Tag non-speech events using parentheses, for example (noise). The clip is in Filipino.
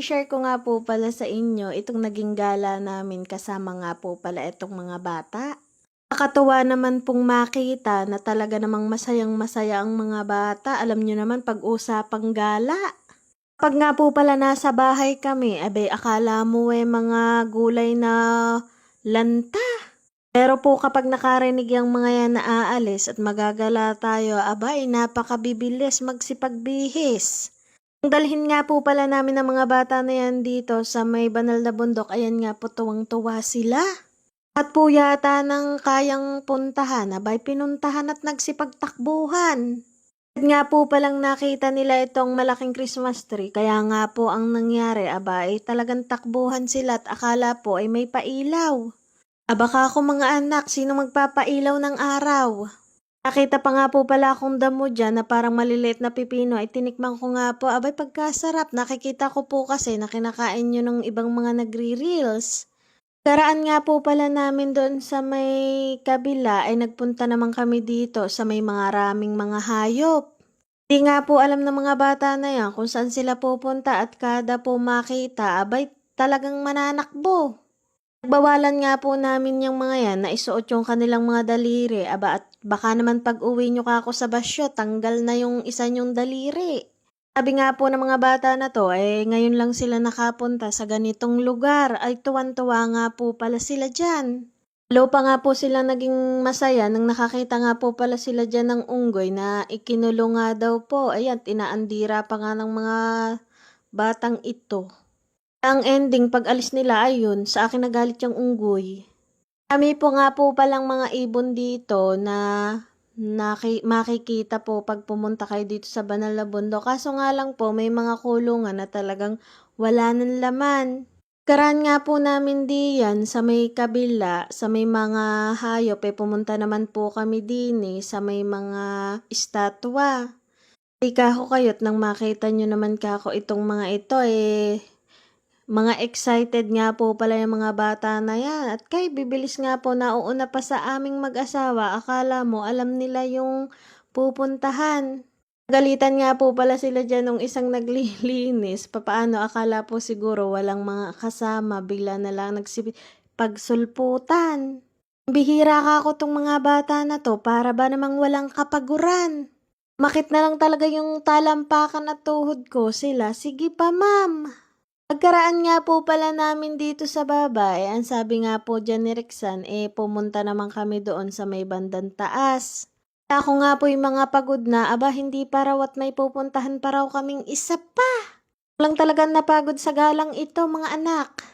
share ko nga po pala sa inyo itong naging gala namin kasama nga po pala itong mga bata. Nakakatuwa naman pong makita na talaga namang masayang masaya ang mga bata. Alam nyo naman pag-usapang gala. Pag nga po pala nasa bahay kami, abe akala mo eh mga gulay na lanta. Pero po kapag nakarinig yung mga yan na aalis at magagala tayo, abay napakabibilis magsipagbihis. Ang dalhin nga po pala namin ng mga bata na yan dito sa may banal na bundok, ayan nga po tuwang-tuwa sila. At po yata ng kayang puntahan, abay pinuntahan at nagsipagtakbuhan. At nga po palang nakita nila itong malaking Christmas tree, kaya nga po ang nangyari, abay talagang takbuhan sila at akala po ay may pailaw. Abaka ako mga anak, sino magpapailaw ng araw? Nakita pa nga po pala akong damo dyan na parang maliliit na pipino ay tinikman ko nga po. Abay pagkasarap, nakikita ko po kasi na kinakain nyo ng ibang mga nagre-reels. Karaan nga po pala namin doon sa may kabila ay nagpunta naman kami dito sa may mga raming mga hayop. Di nga po alam ng mga bata na yan kung saan sila pupunta at kada po makita, abay talagang mananakbo. Nagbawalan nga po namin yung mga yan na isuot yung kanilang mga daliri. Aba at baka naman pag uwi nyo kako sa basyo, tanggal na yung isa nyong daliri. Sabi nga po ng mga bata na to, eh ngayon lang sila nakapunta sa ganitong lugar. Ay tuwan-tuwa nga po pala sila dyan. Lalo pa nga po sila naging masaya nang nakakita nga po pala sila dyan ng unggoy na ikinulo nga daw po. Ayan, tinaandira pa nga ng mga batang ito. Ang ending, pag alis nila, ayun, sa akin nagalit yung unggoy. Kami po nga po palang mga ibon dito na naki, makikita po pag pumunta kayo dito sa Banal na Bundok. Kaso nga lang po, may mga kulungan na talagang wala ng laman. Karan nga po namin diyan sa may kabila, sa may mga hayop, eh pumunta naman po kami din eh, sa may mga estatwa. Ika ko kayo't nang makita nyo naman kako itong mga ito eh, mga excited nga po pala yung mga bata na yan. At kay bibilis nga po nauuna pa sa aming mag-asawa. Akala mo alam nila yung pupuntahan. Galitan nga po pala sila dyan nung isang (laughs) naglilinis. Papaano akala po siguro walang mga kasama. Bigla na lang nagsipagsulputan. Bihira ka ako tong mga bata na to para ba namang walang kapaguran. Makit na lang talaga yung talampakan at tuhod ko sila. Sige pa ma'am. Pagkaraan nga po pala namin dito sa babay, ang sabi nga po dyan ni Rexan, eh pumunta naman kami doon sa may bandang taas. Ako nga po yung mga pagod na, aba hindi pa raw at may pupuntahan pa raw kaming isa pa. Walang talagang napagod sa galang ito mga anak.